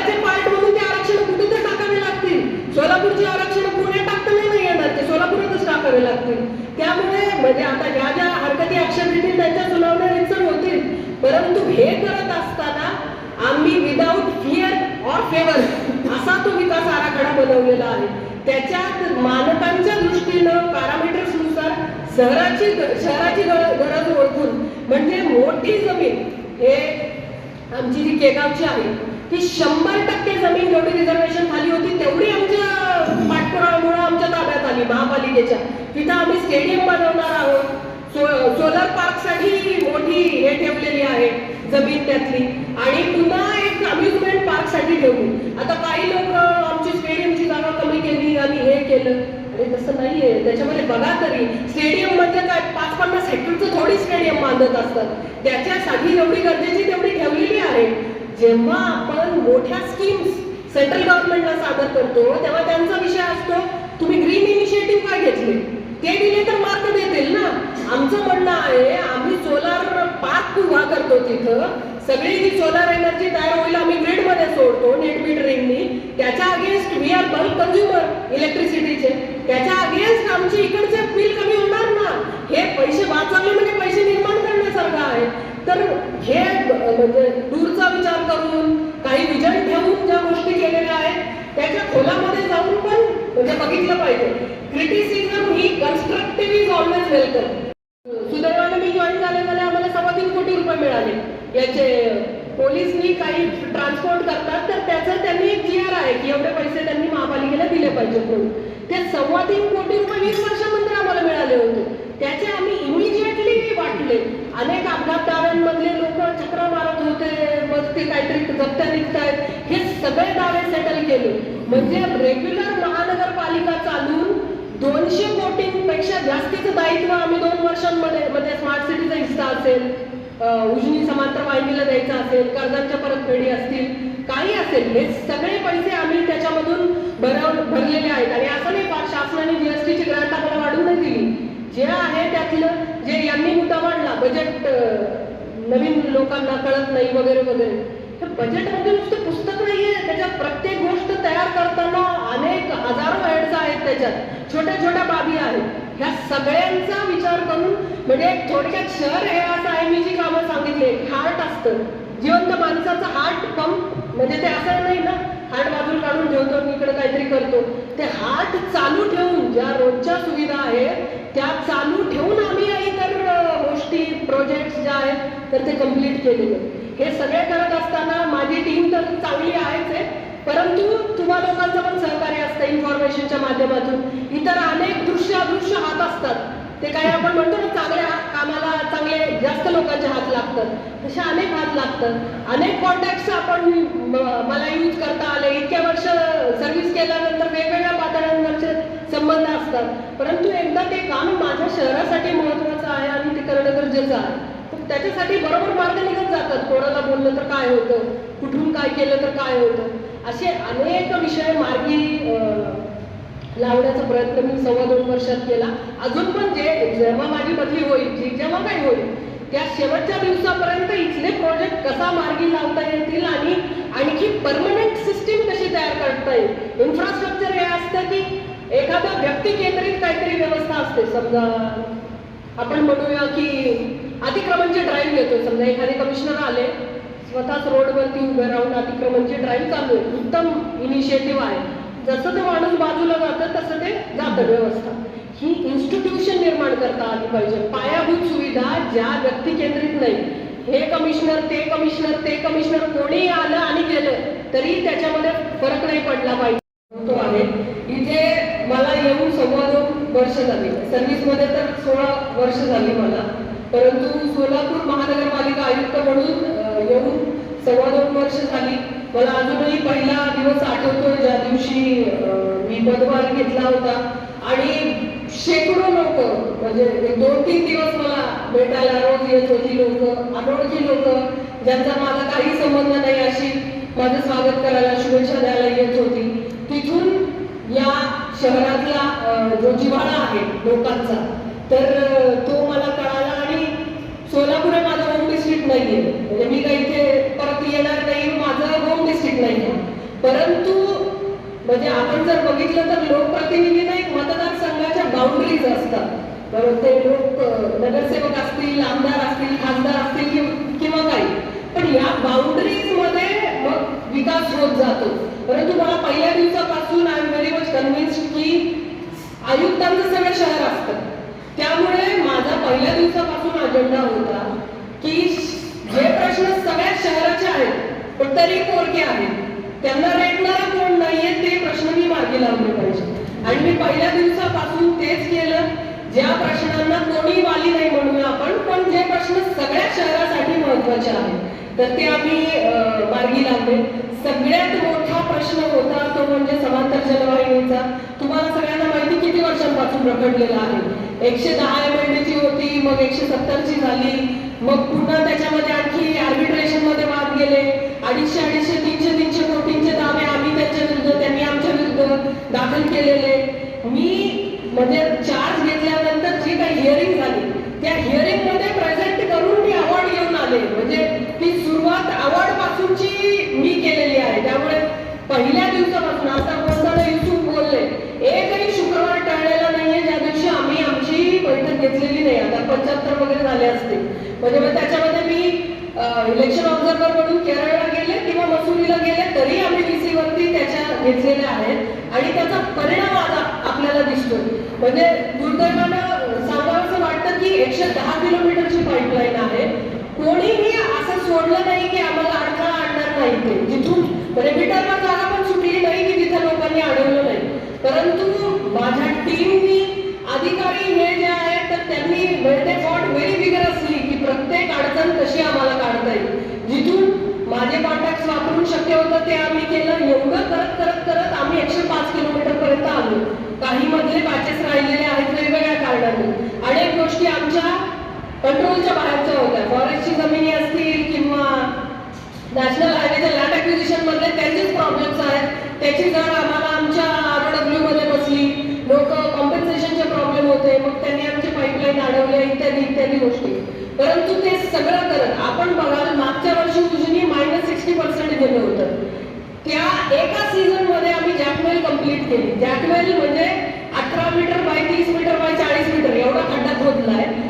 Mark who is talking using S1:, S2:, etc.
S1: मराठे part म्हणून ते आरक्षण कुठे तर टाकावे लागतील. सोलापूरचे आरक्षण पुणे टाकताना नाही येणार ते सोलापूरातच टाकावे लागतील. त्यामुळे म्हणजे आता ज्या ज्या हरकती अक्षर घेतील त्यांच्या सुनावण्या होतील. परंतु हे करत असताना आम्ही विदाऊट फिअर ऑर फेवर असा तो विकास आराखडा बनवलेला आहे. त्याच्यात मानकांच्या दृष्टीनं पॅरामीटर्सनुसार शहराची शहराची गरज ओळखून म्हणजे मोठी जमीन हे आमची जी केगावची आहे ती शंभर महापालिकेच्या तिथं आम्ही स्टेडियम बनवणार आहोत. सो सोलर पार्कसाठी मोठी हे ठेवलेली आहे जमीन त्यातली. आणि पुन्हा एक अम्युजमेंट पार्कसाठी ठेवली. आता काही लोक आमची स्टेडियमची जागा कमी केली आणि हे केलं. अरे तसं नाहीये. त्याच्यामध्ये बघा तरी स्टेडियम म्हणजे काय पाच पन्नास हेक्टरचं थोडी स्टेडियम बांधत असतात. त्याच्यासाठी जेवढी गरजेची तेवढी ठेवलेली आहे. जेव्हा आपण मोठ्या स्कीम्स सेंट्रल गव्हर्नमेंटला सादर करतो तेव्हा त्यांचा विषय असतो तुम्ही ग्रीन इनिशिएटिव्ह घेतले? ते दिले तर मार्क देतील ना. आमचं म्हणणं आहे आम्ही सोलार पार्क उभा करतो तिथं. सगळी जी सोलार एनर्जी तयार होईल आम्ही ग्रीडमध्ये सोडतो नेट मीटरिंगनी त्याच्या against we are bulk consumer इलेक्ट्रिसिटीचे त्याच्या अगेन्स्ट आमचे इकडचे बिल कमी होणार ना. हे पैसे वाचवले म्हणजे पैसे निर्माण करण्यासारखं आहे. तर हे म्हणजे दूरचा विचार करून काही विजन ठेवून ज्या गोष्टी केलेल्या आहेत त्याच्या खोलामध्ये जाऊन पण म्हणजे बघितलं पाहिजे. क्रिटिसिझम ही कन्स्ट्रक्टिव्ह इज ऑलवेज वेलकम सुदैवाने मी जॉईन झाले झाले आम्हाला सव्वा तीन कोटी रुपये मिळाले. याचे पोलिसनी काही ट्रान्सपोर्ट करतात तर त्याचं त्यांनी एक जी आर आहे की एवढे पैसे त्यांनी महापालिकेला दिले पाहिजेत म्हणून. ते सव्वा तीन कोटी रुपये वीस वर्षानंतर आम्हाला मिळाले होते. त्याचे आम्ही इमिजिएटली वाटले. अनेक अपघात दाव्यांमधले लोक चक्र मारत होते मग ते काहीतरी जप्त्या निघतायत. हे सगळे दावे सेटल केले. म्हणजे रेग्युलर महान दोनशे कोटींपेक्षा जास्तीचं दायित्व आम्ही दोन वर्षांमध्ये म्हणजे स्मार्ट सिटीचा हिस्सा असेल उजनी समांतर वाहिनीला द्यायचा असेल कर्जांच्या परतफेडी असतील काही असेल हे सगळे पैसे आम्ही त्याच्यामधून भरव भरलेले आहेत. आणि असं नाही फार शासनाने जीएसटीची ग्रांट आम्हाला वाढून नाही दिली. जे आहे त्यातलं जे यांनी मुद्दा मांडला बजेट नवीन लोकांना कळत नाही वगैरे वगैरे. हे बजेटमध्ये नुसतं पुस्तक नाहीये. त्याच्यात प्रत्येक गोष्ट तयार करताना अनेक हजारो त्याच्यात. छोट्या छोट्या बाबी आहेत. ह्या सगळ्यांचा विचार करून म्हणजे थोडक्यात शहर हे असं आहे मी जी कामं सांगितले हार्ट असतं. जिवंत माणसाचं हार्ट पंप म्हणजे ते असं नाही ना हार्ट बाजूला काढून ठेवतो मी इकडे काहीतरी करतो. ते हार्ट चालू ठेवून ज्या रोजच्या सुविधा आहेत त्या चालू ठेवून आम्ही इतर गोष्टी प्रोजेक्ट ज्या आहेत तर ते कंप्लीट केलेले हे सगळे करत असताना माझी टीम तर परंतु तुम्हा लोकांचं पण सहकार्य असतं इन्फॉर्मेशनच्या माध्यमातून. इतर अनेक दृश्य अदृश्य हात असतात. ते काही आपण म्हणतो ना चांगल्या कामाला चांगले जास्त लोकांचे हात लागतात. तसे अनेक हात लागतात. अनेक कॉन्टॅक्ट आपण मला यूज करता आले. इतक्या वर्ष सर्व्हिस केल्यानंतर वेगवेगळ्या पातळ्यांवरचे संबंध असतात. परंतु एकदा ते काम माझ्या शहरासाठी महत्वाचं आहे आणि ते करणं गरजेचं आहे. तर त्याच्यासाठी बरोबर मार्ग निघत जातात. कोणाला बोललं तर काय होतं? कुठून काय केलं तर काय होतं? असे अनेक विषय मार्गी लावण्याचा प्रयत्न मी सव्वा दोन वर्षात केला. अजून पण जे जेव्हा माझी बदली होईल जी जेव्हा काही होईल त्या शेवटच्या दिवसापर्यंत इथले प्रोजेक्ट कसा मार्गी लावता येतील आणि आणखी परमनंट सिस्टीम कशी तयार करता येईल? इन्फ्रास्ट्रक्चर हे असतं की एखादा व्यक्ती केंद्रित काहीतरी व्यवस्था असते. समजा आपण म्हणूया की अतिक्रमणचे ड्राईव्ह घेतो समजा एखादे कमिशनर आले स्वतःच रोडवरती उभे राहून अतिक्रमणची ड्राईव्ह चालू आहे उत्तम इनिशिएटिव्ह आहे. जसं ते माणूस बाजूला जातं तसं ते जातं व्यवस्था. ही इन्स्टिट्यूशन निर्माण करता आली पाहिजे. पायाभूत सुविधा ज्या व्यक्ती केंद्रित नाही. हे कमिशनर ते कमिशनर ते कमिशनर कोणी आलं आणि गेलं तरी त्याच्यामध्ये फरक नाही पडला पाहिजे. तो आहे. इथे मला येऊन सव्वा दोन वर्ष झाली. सर्व्हिसमध्ये तर सोळा वर्ष झाली मला. परंतु सोलापूर महानगरपालिका आयुक्त म्हणून येऊन सव्वा दोन वर्ष झाली. मला अजूनही पहिला दिवस आठवतोय ज्या दिवशी मी पदभार घेतला होता. आणि शेकडो लोक म्हणजे दोन तीन दिवस मला भेटायला रोज येत होती लोक अनोळखी लोक ज्यांचा माझा काही संबंध नाही अशी माझं स्वागत करायला शुभेच्छा द्यायला येत होती. तिथून या शहरातला जो जिव्हाळा आहे लोकांचा तर तो मला कळाला आणि सोलापूर माझं डिस्ट्रिक्ट नाहीये. म्हणजे मी काही इथे परत येणार नाही माझं होम डिस्ट्रिक्ट नाहीये. परंतु म्हणजे आपण जर बघितलं तर लोकप्रतिनिधींना एक मतदारसंघाच्या बाउंड्रीज असतात. बरोबर ते लोक नगरसेवक असतील आमदार असतील खासदार असतील किंवा- किंवा काही. पण या बाउंड्रीजमध्ये मग विकास होत जातो. परंतु मला पहिल्या दिवसापासून I am very much convinced की आयुक्तांचं सगळं शहर असतं. त्यामुळे माझा पहिल्या दिवसापासून अजेंडा होता की जे प्रश्न सगळ्या शहराचे आहेत पण तरी पोरके आहेत त्यांना रेटणारा कोण नाहीये ते प्रश्न मी मार्गी लावले पाहिजे. आणि मी पहिल्या दिवसापासून तेच केलं. ज्या प्रश्नांना कोणी वाली नाही म्हणूया आपण पण जे प्रश्न सगळ्या शहरासाठी महत्त्वाचे आहेत तर ते आम्ही मार्गी लावले. सगळ्यात मोठा प्रश्न होता तो म्हणजे समांतर जलवाहिनीचा. तुम्हाला सगळ्यांना माहिती किती वर्षांपासून रखडलेला आहे? एकशे दहा एम ची होती मग एकशे सत्तरची झाली. मग पुन्हा त्याच्यामध्ये आणखी आर्बिट्रेशनमध्ये वाद गेले. अडीचशे अडीचशे तीनशे तीनशे कोटींचे दावे आम्ही त्यांच्या विरुद्ध त्यांनी दाखल केलेले. मी म्हणजे चार्ज घेतल्यानंतर जी काही हिअरिंग झाली त्या हिअरिंगमध्ये प्रेझेंट करून मी अवॉर्ड घेऊन आले. म्हणजे ती सुरुवात अवॉर्ड पासूनची मी केलेली आहे. त्यामुळे पहिल्या दिवसापासून आता बोलताना युसुफ बोलले एकही शुक्रवार टाळलेला नाहीये ज्या दिवशी आम्ही आमची बैठक घेतलेली नाही. आता पंच्याहत्तर वगैरे झाले असते. म्हणजे मग त्याच्यामध्ये मी इलेक्शन ऑब्झर्वर म्हणून केरळला गेले किंवा मसुरीला गेले तरी आम्ही डीसी वरती त्याच्या घेतलेल्या आहेत. आणि त्याचा परिणाम आता आपल्याला दिसतोय. म्हणजे दुर्दैवानं सांगावंसं वाटतं की एकशे दहा किलोमीटरची पाईपलाईन आहे. कोणीही असं सोडलं नाही की आम्हाला अडथळा आणणार नाही ते जिथून म्हणजे मीटरला जागा पण सुटली नाही की तिथं लोकांनी अडवलं नाही. परंतु माझ्या टीमनी अधिकारी हे जे आहेत तर त्यांनी दे फॉट व्हेरी विगरसली की प्रत्येक अडचण कशी आम्हाला काढता येईल जिथून माझे कॉन्टॅक्ट वापरून शक्य होतं ते आम्ही केलं. एवढं करत करत करत आम्ही एकशे पाच किलोमीटर पर्यंत आलो. काही मधले बॅचेस राहिलेले आहेत वेगवेगळ्या कारणाने. अनेक गोष्टी आमच्या कंट्रोलच्या बाहेरच्या होत्या. फॉरेस्टची जमिनी असतील किंवा नॅशनल हायवेच्या लँड ॲक्विजिशन मधले त्यांचेच प्रॉब्लेम्स आहेत. त्याची जर आम्हाला आमच्या आरओडब्ल्यू मध्ये बसली लोक कॉम्पन्सेशनचे प्रॉब्लेम होते मग त्यांनी आमचे पाईपलाईन अडवले इत्यादी इत्यादी गोष्टी. परंतु ते सगळं करत आपण बघाल मागच्या वर्षी उजनी मायनस सिक्स्टी पर्सेंट दिलं होतं. त्या एका सीझनमध्ये आम्ही जॅकवेल कंप्लीट केली. जॅकवेल म्हणजे अठरा मीटर बाय तीस मीटर बाय चाळीस मीटर एवढा खड्डा खोदलाय.